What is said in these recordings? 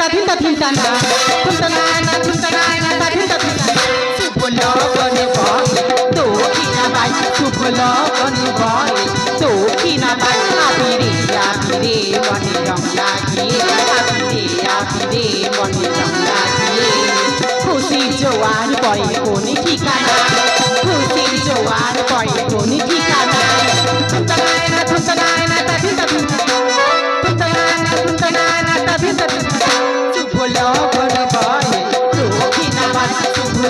ధింత ధింతన ధింతనాయన ధింతనాయన ధింత ధింతన শুভ লগন বয় দক্ষিণা বাই শুভ লগন বয় দক্ষিণা বাই আবিরে আবিরে মনে রং লাগিয়ে আবিরে আবিরে মনে রং লাগিয়ে খুশির জোয়ার বয় কোন ঠিকানা খুশির জোয়ার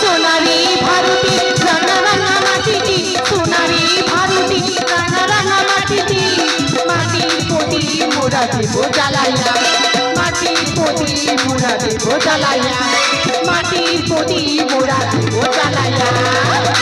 সোনারি ভারতী রাঙা রাঙা মাটিটি সোনারি ভারতী রাঙা রাঙা মাটিটি মাটির প্রতি মোরা দেব জ্বালাইয়া মাটির প্রতি মোরা দেব জ্বালাইয়া মাটির প্রতি মোরা দেব জ্বালাইয়া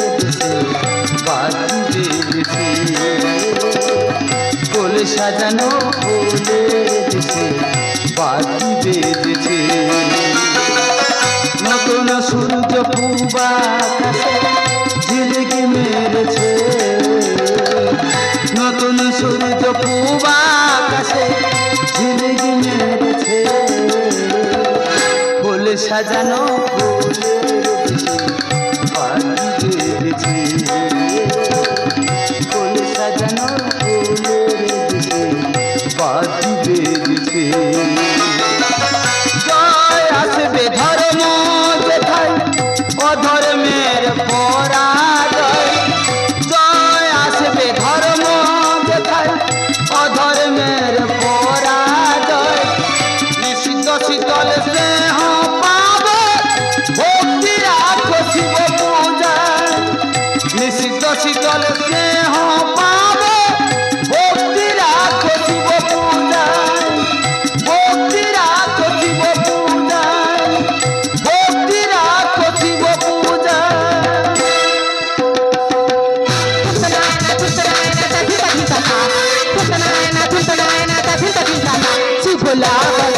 বাজি ফুল সাজানো ফুলের দেশে বাজি বেজেছে। নতুন সূর্য পূবা ঝিলকি মেরেছে, নতুন সূর্য পূবা ঝিলকি মেরেছে। ফুল সাজানো বাজি বেজেছে শীতল স্নেহ পাবে ভক্তি রাখো শিব পূজায় ভক্তি রাখো শিব পূজায় ভক্তি রাখো শিব পূজায় তুন্তনায়না তুন্তনায়না তাধিতা ভিতা তুন্তনায়না তুন্তনায়না তাধিতা ভিতা শুভ লগন